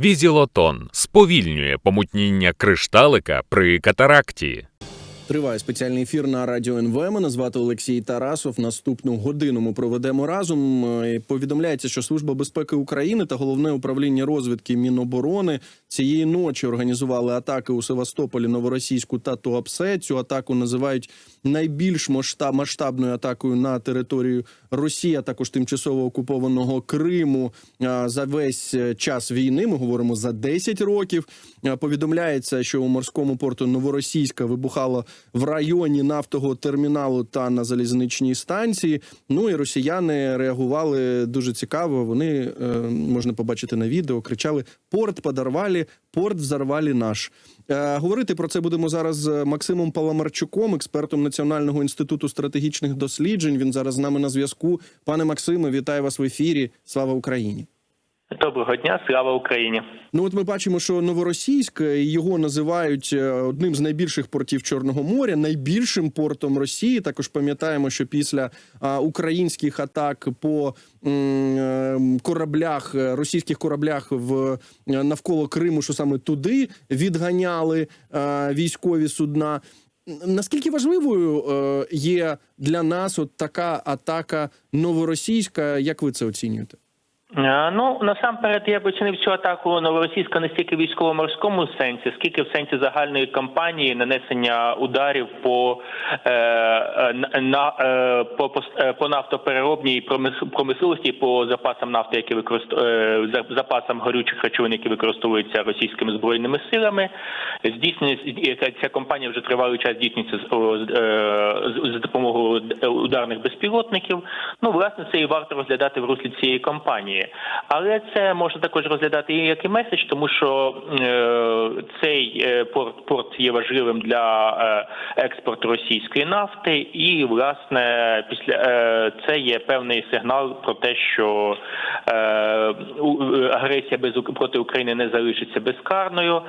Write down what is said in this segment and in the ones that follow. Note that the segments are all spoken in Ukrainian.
Візілотон сповільнює помутніння кришталика при катаракті. Триває спеціальний ефір на радіо НВ. Мене звати Олексій Тарасов. Наступну годину ми проведемо разом. Е, Повідомляється, що Служба безпеки України та головне управління розвідки Міноборони цієї ночі організували атаки у Севастополі, Новоросійську та Туапсе. Цю атаку називають найбільш масштаб, масштабною атакою на територію Росії, а також тимчасово окупованого Криму за весь е, час війни. Ми говоримо за 10 років. Повідомляється, що у морському порту Новоросійська вибухало в районі нафтового терміналу та на залізничній станції. Ну і росіяни реагували дуже цікаво. Вони е, можна побачити на відео, кричали: Порт подорвали, порт взорвали наш. Е, Говорити про це будемо зараз з Максимом Паламарчуком, експертом Національного інституту стратегічних досліджень. Він зараз з нами на зв'язку. Пане Максиме, вітаю вас в ефірі. Слава Україні! Доброго дня, слава Україні. Ну от ми бачимо, що Новоросійськ е, його називають е, одним з найбільших портів Чорного моря, найбільшим портом Росії. Також пам'ятаємо, що після українських атак по е, кораблях, російських кораблях в навколо Криму, що саме туди відганяли військові судна. Наскільки важливою є для нас от така атака новоросійська? Як ви це оцінюєте? Е, Ну насамперед я б оцінив цю атаку новоросійська не стільки військово-морському сенсі, скільки в сенсі загальної кампанії нанесення ударів по е, е, на е, по, по, е, нафтопереробній промисловості, по запасам нафти, які використов... е, запасам горючих речовин, які використовуються російськими збройними силами. Здійснюється ця кампанія вже тривалий час здійснюється з, е, з- допомогою ударних безпілотників. Ну, власне, це і варто розглядати в руслі цієї Але це можна також розглядати і як і меседж, тому що е, цей е, порт, порт є важливим для е, експорту російської нафти, і власне після це є певний сигнал про те, що агресія без проти України не залишиться безкарною.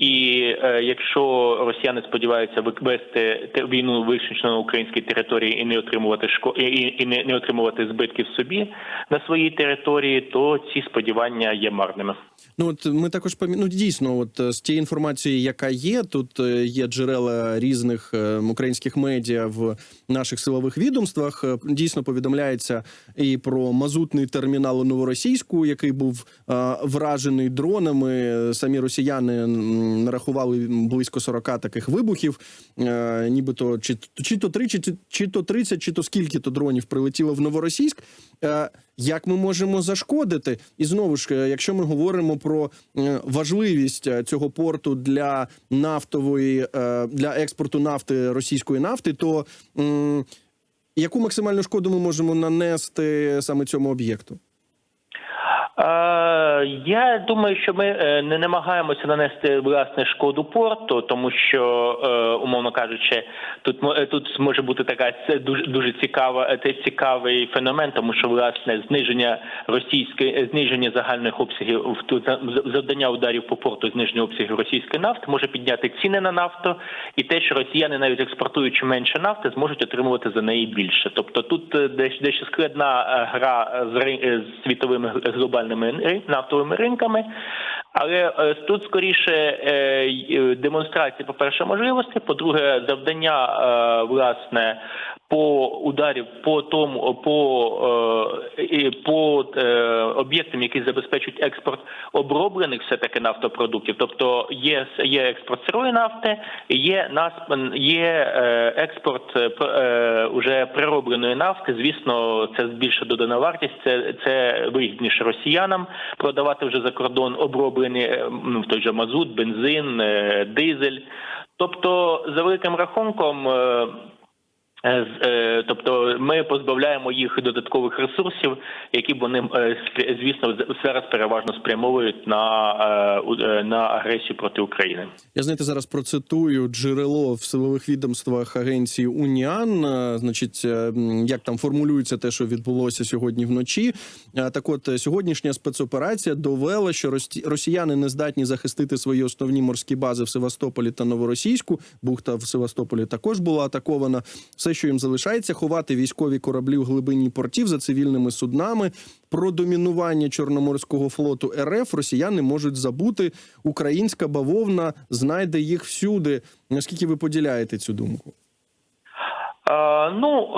І е, якщо росіяни сподіваються вести війну виключно на українській території і не отримувати шко і, і не, не отримувати збитків собі на своїй території, то ці сподівання є марними. Ну от ми також пам'я... ну, дійсно, от е, з тієї інформації, яка є, тут е, є джерела різних е, українських медіа в наших силових відомствах. Дійсно повідомляється і про мазутний термінал у Новоросійську, який був е, вражений дронами. Самі росіяни нарахували близько 40 таких вибухів. Е, Нібито чи, чи то 3, чи, чи то 30, чи то скільки то дронів прилетіло в Новоросійськ. Е, Як ми можемо зашкодити? І знову ж, е, якщо ми говоримо про важливість цього порту для нафтової для експорту нафти російської нафти, то яку максимальну шкоду ми можемо нанести саме цьому об'єкту? Е, Я думаю, що ми е, не намагаємося нанести власне шкоду порту, тому що, е, умовно кажучи, тут тут може бути така дуже дуже цікава цікавий феномен, тому що власне зниження російської зниження загальних обсягів завдання ударів по порту, зниження обсягів російської нафти може підняти ціни на нафту, і те, що росіяни навіть експортуючи менше нафти, зможуть отримувати за неї більше. Тобто тут дещо складна гра з світовими глобальними ри- нафтовими ринками. Але е, тут скоріше демонстрації, е, демонстрація, по перше, можливості, по-друге, завдання е, власне по ударів по тому по, е, по е, об'єктам, які забезпечують експорт оброблених все таки нафтопродуктів. Тобто є є експорт сирої нафти, є нас є е, експорт уже переробленої нафти. Звісно, це більша додана вартість. Це це вигідніше росіянам продавати вже за кордон оброблені ну, той же мазут, бензин, дизель. Тобто, за великим рахунком. Е, Е, Тобто ми позбавляємо їх додаткових ресурсів, які вони е, звісно зараз переважно спрямовують на, на агресію проти України. Я знаєте, зараз процитую джерело в силових відомствах агенції Уніан. Значить, як там формулюється те, що відбулося сьогодні вночі. Так, от сьогоднішня спецоперація довела, що росіяни не здатні захистити свої основні морські бази в Севастополі та Новоросійську. Бухта в Севастополі також була атакована. Все все, що їм залишається, ховати військові кораблі в глибині портів за цивільними суднами. Про домінування Чорноморського флоту РФ росіяни можуть забути. Українська бавовна знайде їх всюди. Наскільки ви поділяєте цю думку? Е, Ну,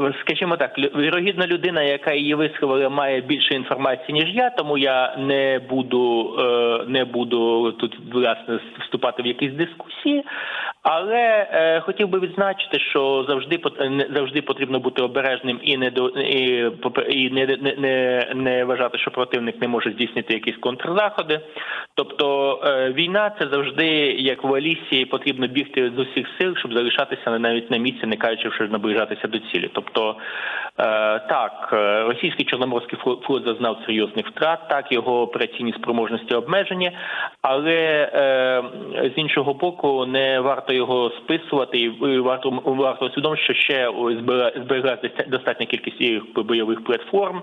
е, скажімо так, вірогідна людина, яка її висловила, має більше інформації ніж я, тому я не буду е, не буду тут власне вступати в якісь дискусії. Але хотів би відзначити, що завжди завжди потрібно бути обережним і не до і, і не, не, не, не вважати, що противник не може здійснити якісь контрзаходи. Тобто війна це завжди як в Алісі, потрібно бігти з усіх сил, щоб залишатися навіть на місці, не кажучи, що наближатися до цілі. Тобто, е, так, е, російський чорноморський флот, зазнав серйозних втрат, так його операційні спроможності обмежені, але е, з іншого боку, не варто його списувати, і варто варто усвідомити, що ще збере- збереглась доста- достатня кількість бойових платформ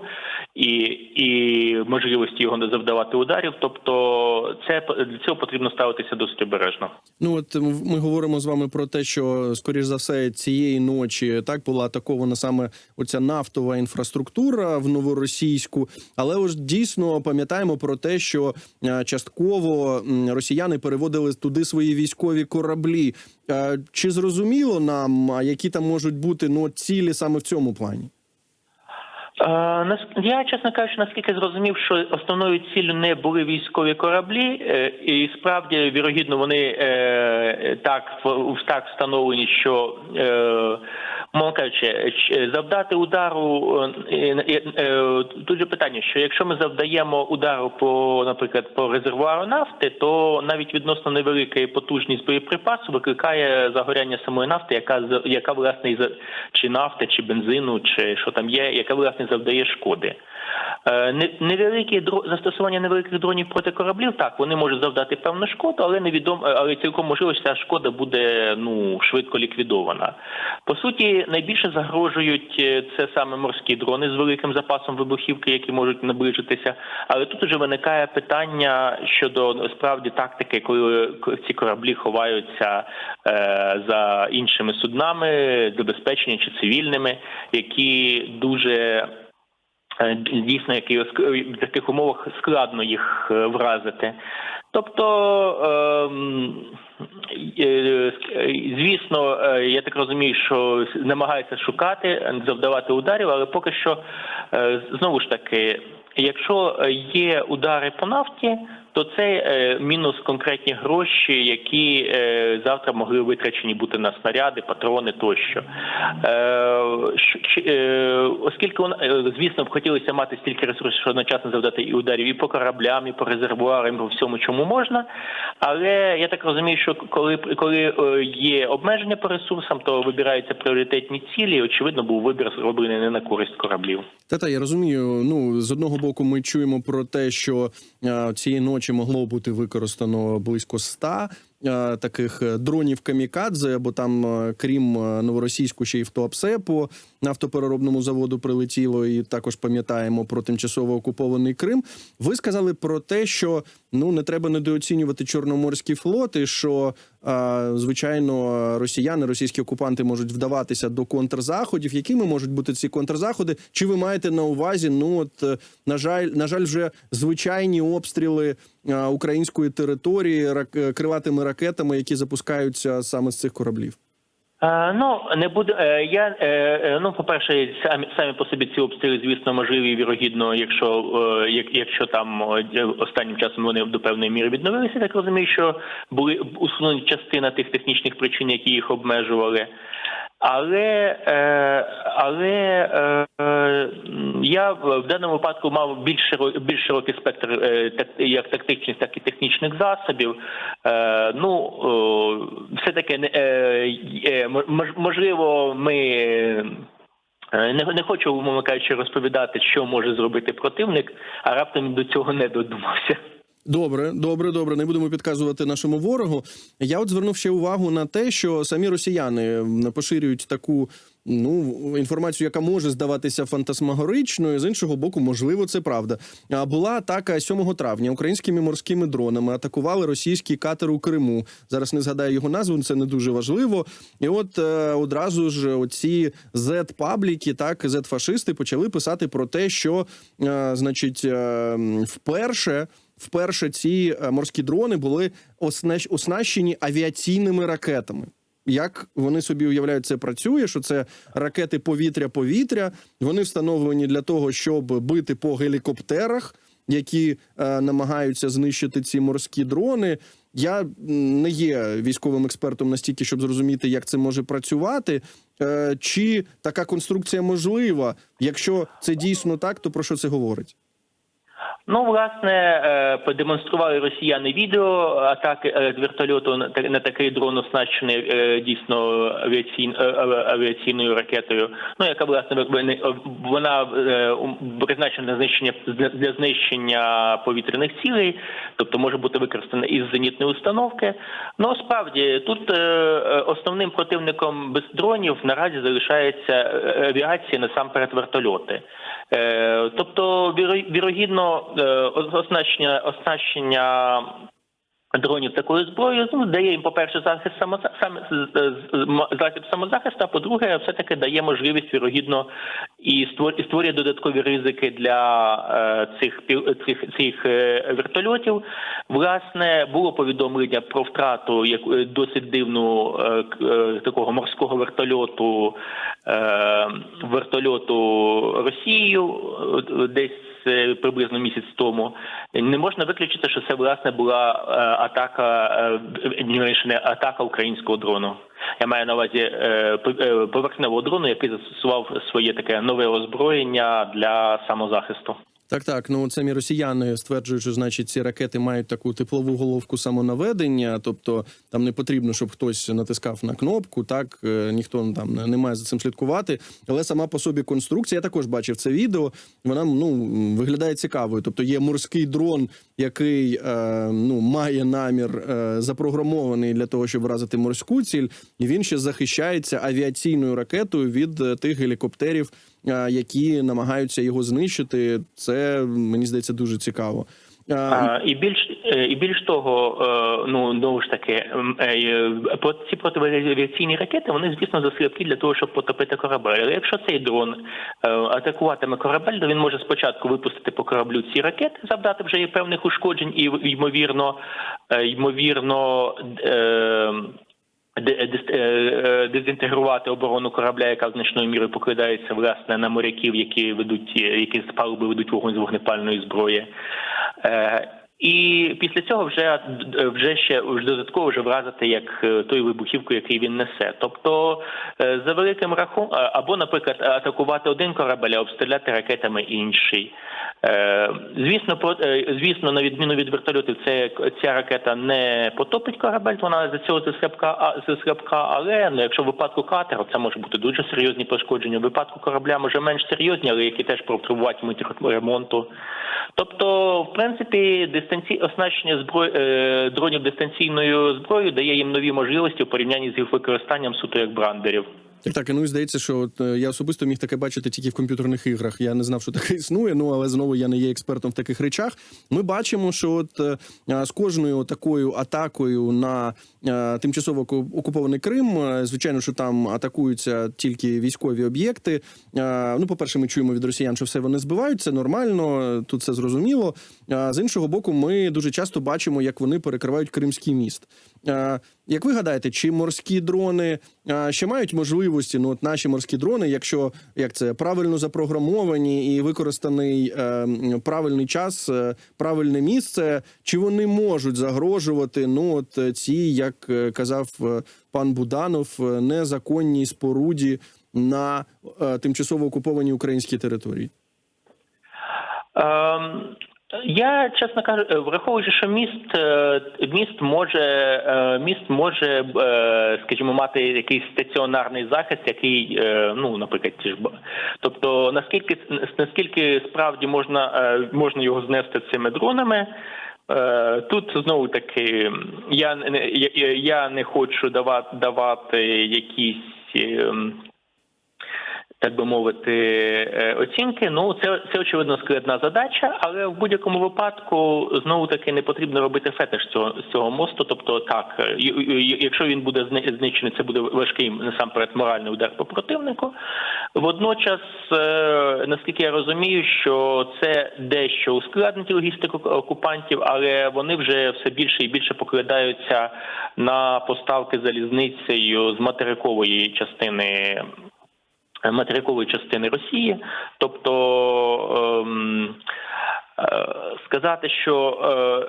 і, і можливості його не завдавати ударів. Тобто, це для цього потрібно ставитися досить обережно. Ну от ми говоримо з вами про те, що скоріш за все цієї ночі так була атакована саме оця нафтова інфраструктура в новоросійську. Але ось дійсно пам'ятаємо про те, що е, частково росіяни переводили туди свої військові кораблі. Е, Чи зрозуміло нам, які там можуть бути ну цілі саме в цьому плані? Е, Я, чесно кажучи, наскільки зрозумів, що основною ціллю не були військові кораблі, е, і справді, вірогідно, вони е, так так встановлені, що мовно кажучи, завдати удару тут же питання, що якщо ми завдаємо удару по, наприклад, по резервуару нафти, то навіть відносно невелика потужність боєприпасу викликає загоряння самої нафти, яка яка власне чи нафти, чи бензину, чи що там є, яка власне завдає шкоди. Е, Невеликі застосування невеликих дронів проти кораблів, так вони можуть завдати певну шкоду, але невідомо, але цілком можливо, що ця шкода буде ну швидко ліквідована. По суті, найбільше загрожують е, це саме морські дрони з великим запасом вибухівки, які можуть наближитися. Але тут уже виникає питання щодо справді тактики, коли ці кораблі ховаються е, за іншими суднами, забезпечені чи цивільними, які дуже Е, дійсно, які в таких умовах складно їх е, вразити. Тобто, ем, е, е, звісно, е, я так розумію, що намагаються шукати, е, завдавати ударів, але поки що е, знову ж таки, якщо е, є удари по нафті, то це е, мінус конкретні гроші, які е, завтра могли витрачені бути на снаряди, патрони тощо. Е, щ- е, оскільки вона, е, звісно, б хотілося мати стільки ресурсів, що одночасно завдати і ударів і по кораблям, і по резервуарам, і по всьому, чому можна. Але я так розумію, що коли коли е, є обмеження по ресурсам, то вибираються пріоритетні цілі. і, Очевидно, був вибір зроблений не на користь кораблів. Та та я розумію. Ну з одного боку, ми чуємо про те, що е, цієї ночі могло бути використано близько ста е, таких е, дронів камікадзе, бо там, е, крім новоросійську, ще й в Туапсе по нафтопереробному заводу прилетіло, і також пам'ятаємо про тимчасово окупований Крим. Ви сказали про те, що ну не треба недооцінювати чорноморський флот, і що звичайно росіяни, російські окупанти можуть вдаватися до контрзаходів. Якими можуть бути ці контрзаходи? Чи ви маєте на увазі? Ну от на жаль, на жаль, вже звичайні обстріли української території е, криватими ракетами, які запускаються саме з цих кораблів? Е, Ну не буде. е, Я е, е, ну, по перше, самі самі по собі ці обстріли, звісно, можливі, вірогідно, якщо е, якщо там е, останнім часом вони до певної міри відновилися, так розумію, що були усунені частина тих технічних причин, які їх обмежували. Але е, але е, я в даному випадку мав більш більш широкий спектр е, так як тактичних, так і технічних засобів. Ну все таки можливо, ми. Не, не хочу, умовно кажучи, розповідати, що може зробити противник, а раптом до цього не додумався. Добре, добре, добре. Не будемо підказувати нашому ворогу. Я от звернув ще увагу на те, що самі росіяни поширюють таку ну інформацію, яка може здаватися фантасмагоричною. З іншого боку, можливо, це правда. А була атака 7 травня українськими морськими дронами. Атакували російський катер у Криму. Зараз не згадаю його назву, це не дуже важливо. І от е, одразу ж оці Z-пабліки, так Z-фашисти почали писати про те, що е, значить, е, вперше. Вперше ці е, морські дрони були оснащ- оснащені авіаційними ракетами. Як вони собі уявляють, це працює? Що це ракети повітря-повітря? Вони встановлені для того, щоб бити по гелікоптерах, які е, намагаються знищити ці морські дрони. Я не є військовим експертом настільки, щоб зрозуміти, як це може працювати. Е, чи така конструкція можлива? Якщо це дійсно так, то про що це говорить? Ну, власне, е, продемонстрували росіяни відео атаки е, вертольоту на такий дрон, оснащений е, дійсно авіаційн- авіаційною ракетою. Ну, яка власне вона призначена для знищення для знищення повітряних цілей, тобто може бути використана із зенітної установки. Ну справді тут основним противником без дронів наразі залишається авіація насамперед вертольоти. Тобто, віро- вірогідно, е, оснащення оснащення дронів такою зброєю ну, дає їм, по-перше, захист само сам з- з- м- засіб самозахисту, а по-друге, все-таки дає можливість вірогідно і створює додаткові ризики для е, цих цих цих е, вертольотів. Власне, було повідомлення про втрату як досить дивну такого морського вертольоту вертольоту Росією десь приблизно місяць тому. Не можна виключити, що це власне була е, атака е, не атака українського дрону. Я маю на увазі е, е, поверхневого дрону, який застосував своє таке нове озброєння для самозахисту. Так, так. Ну самі росіяни стверджують, що значить ці ракети мають таку теплову головку самонаведення, тобто там не потрібно, щоб хтось натискав на кнопку. Так е, ніхто там не- має за цим слідкувати. Але сама по собі конструкція, я також бачив це відео. Вона ну виглядає цікавою. Тобто є морський дрон, який е, ну має намір е, запрограмований для того, щоб вразити морську ціль, і він ще захищається авіаційною ракетою від е, тих гелікоптерів які намагаються його знищити. Це мені здається дуже цікаво. А, і більш е, і більш того, е, ну знову ж таки, е, ці протиавіаційні ракети вони звісно заслабкі для того, щоб потопити корабель. Але якщо цей дрон атакуватиме корабель, то він може спочатку випустити по кораблю ці ракети, завдати вже певних ушкоджень, і ймовірно, ймовірно. Е, е, е, дезінтегрувати оборону корабля, яка значною мірою покладається власне на моряків, які ведуть які з палуби ведуть вогонь з вогнепальної зброї. Е, І після цього вже вже ще вже додатково вже вразити як е, тою вибухівкою, який він несе. Тобто е, за великим рахунком, або, наприклад, атакувати один корабель, а обстріляти ракетами інший. Е, Звісно, е, звісно, на відміну від вертольотів, це ця ракета не потопить корабель, вона за цього заслабка, заслабка, але ну, якщо в випадку катеру, це може бути дуже серйозні пошкодження. В випадку корабля може менш серйозні, але які теж потребуватимуть ремонту. Тобто, в принципі, дистанці... оснащення зброї е, дронів дистанційною зброєю дає їм нові можливості у порівнянні з їх використанням суто як брандерів. Так, так, ну і здається, що от е, я особисто міг таке бачити тільки в комп'ютерних іграх. Я не знав, що таке існує. Ну але знову я не є експертом в таких речах. Ми бачимо, що от е, з кожною такою атакою на е, тимчасово оку- окупований Крим, е, звичайно, що там атакуються тільки військові об'єкти. Е, Ну, по перше, ми чуємо від росіян, що все вони збивають. Це нормально, тут все зрозуміло. З іншого боку, ми дуже часто бачимо, як вони перекривають Кримський міст. Як ви гадаєте, чи морські дрони ще мають можливості? Ну, от наші морські дрони, якщо як це правильно запрограмовані і використаний е, правильний час, е, правильне місце, чи вони можуть загрожувати? Ну, от е, ці, як казав пан Буданов, незаконній споруді на тимчасово окупованій українській території? Ем, Я чесно кажу, е, враховуючи, що міст е, міст може е, міст може, скажімо, мати якийсь стаціонарний захист, який ну, наприклад, ті ж тобто наскільки наскільки справді можна можна його знести цими дронами. Тут знову таки я я, я не хочу давати давати якісь. Так би мовити, е, оцінки. Ну це це очевидно складна задача, але в будь-якому випадку знову таки не потрібно робити фетиш цього з цього мосту. Тобто, так, е, якщо він буде зни- знищений, це буде важкий насамперед моральний удар по противнику. Водночас, е, наскільки я розумію, що це дещо ускладнить логістику окупантів, але вони вже все більше і більше покладаються на поставки залізницею з материкової частини материкової частини Росії, тобто. Ем, Сказати, що,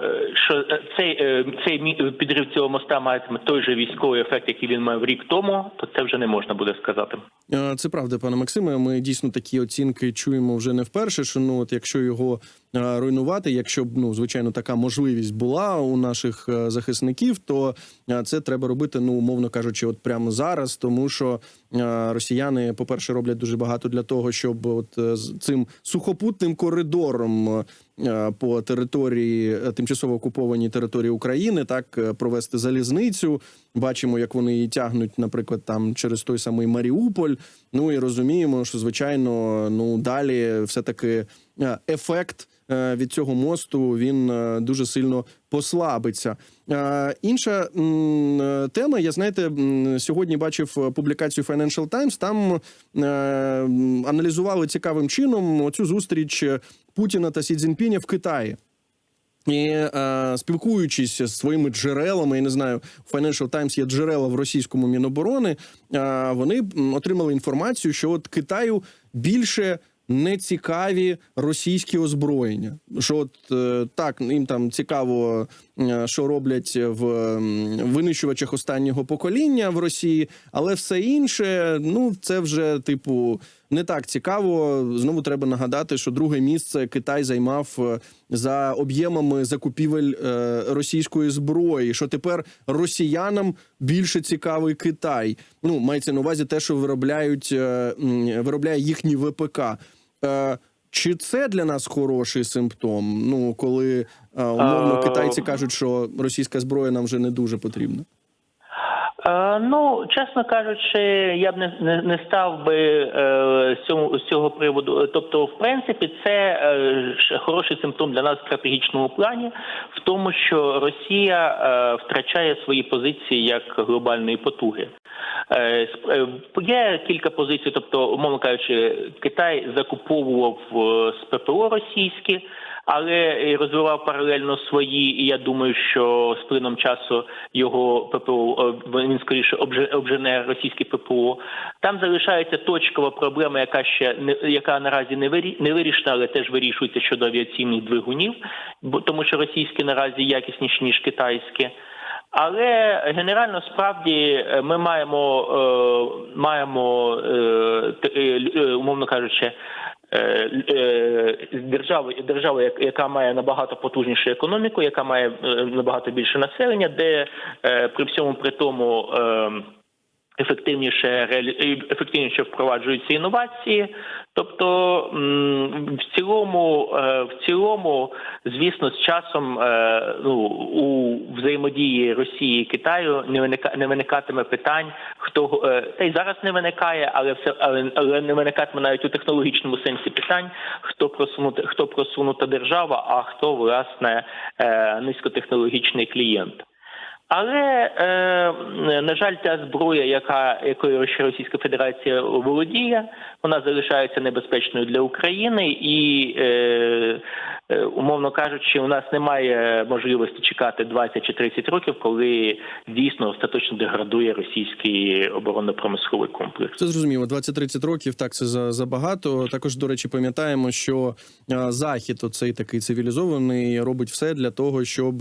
е, що цей, е, цей мі- підрив цього моста матиме той же військовий ефект, який він мав рік тому, то це вже не можна буде сказати. Е, Це правда, пане Максиме. Ми дійсно такі оцінки чуємо вже не вперше. Що ну, от якщо його е, руйнувати, якщо б ну звичайно така можливість була у наших е, захисників, то е, це треба робити, ну умовно кажучи, от прямо зараз, тому що е, росіяни, по перше, роблять дуже багато для того, щоб от е, цим сухопутним коридором. Е, По території е, тимчасово окупованій території України так е, провести залізницю. Бачимо, як вони її тягнуть, наприклад, там через той самий Маріуполь. Ну і розуміємо, що звичайно, ну далі все таки ефект від цього мосту він е, дуже сильно послабиться. Е, Інша е, тема, я знаєте, сьогодні бачив е, публікацію Financial Times, Там е, аналізували цікавим чином оцю зустріч Путіна та Сі Цзіньпіня в Китаї. І е, спілкуючись з своїми джерелами, я не знаю, Financial Times є джерела в російському міноборони. Е, вони отримали інформацію, що от Китаю більше не цікаві російські озброєння. Що от е, так їм там цікаво, е, що роблять в винищувачах останнього покоління в Росії, але все інше, ну це вже типу не так цікаво. Знову треба нагадати, що друге місце Китай займав е, за об'ємами закупівель російської зброї. Що тепер росіянам більше цікавий Китай. Ну мається на увазі те, що виробляють виробляє їхній ВПК. Е, Чи це для нас хороший симптом? Ну коли е, умовно Е, китайці кажуть, що російська зброя нам вже не дуже потрібна. Ну, чесно кажучи, я б не, не, не став би е, з, цього, з цього приводу. Тобто, в принципі, це е, хороший симптом для нас в стратегічному плані, в тому, що Росія е, втрачає свої позиції як глобальної потуги. Е, е, Є кілька позицій, тобто, умовно кажучи, Китай закуповував е, з ППО російські, але розвивав паралельно свої. І я думаю, що з плином часу його ППО е, він скоріше обжене російське ППО. Там залишається точкова проблема, яка ще яка наразі не вирішена, але теж вирішується щодо авіаційних двигунів, бо тому що російські наразі якісніші ніж китайські. Але генерально справді е, ми маємо, е, маємо е, умовно кажучи, державу, як- яка має набагато потужнішу економіку, яка має набагато більше населення, де при всьому при тому. Ефективніше ефективніше впроваджуються інновації, тобто в цілому, е, в цілому, звісно, з часом е, ну, у взаємодії Росії і Китаю не виника не виникатиме питань, хто е, та й зараз не виникає, але все але, але не виникатиме навіть у технологічному сенсі питань, хто просунута, хто просунута держава, а хто власне низькотехнологічний клієнт. Але е, на жаль, та зброя, яка якою ще Російська Федерація володіє, вона залишається небезпечною для України, і е, е, умовно кажучи, у нас немає можливості чекати 20 чи 30 років, коли дійсно остаточно деградує російський оборонно-промисловий комплекс. Це зрозуміло. 20-30 років так це за- забагато. Також, до речі, пам'ятаємо, що захід, оцей такий цивілізований, робить все для того, щоб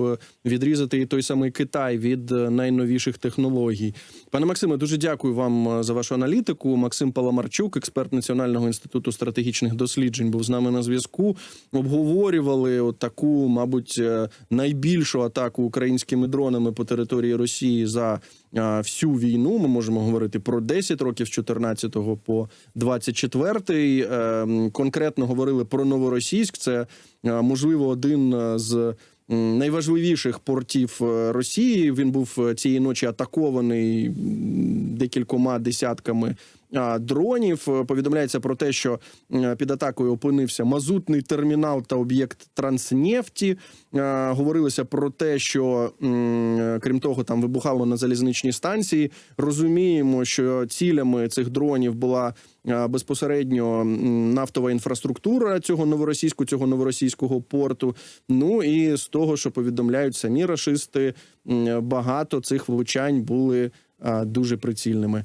відрізати і той самий Китай від е, найновіших технологій. Пане Максиме, дуже дякую вам е, за вашу аналітику. Максим Паламарчук, експерт Національного інституту стратегічних досліджень, був з нами на зв'язку. Обговорювали от таку, мабуть, е, найбільшу атаку українськими дронами по території Росії за всю війну. Ми можемо говорити про 10 років з 14 по 24. Е, Конкретно говорили про новоросійськ. Це можливо один з найважливіших портів е, Росії. Він був е, цієї ночі атакований декількома десятками дронів. Е, Повідомляється про те, що е, під атакою опинився мазутний термінал та об'єкт Транснефті. Е, Говорилося про те, що е, крім того, там вибухало на залізничній станції. Розуміємо, що цілями цих дронів була е, безпосередньо нафтова інфраструктура цього новоросійського цього новоросійського порту. Ну і з того, що повідомляють самі рашисти, багато цих влучань були е, дуже прицільними.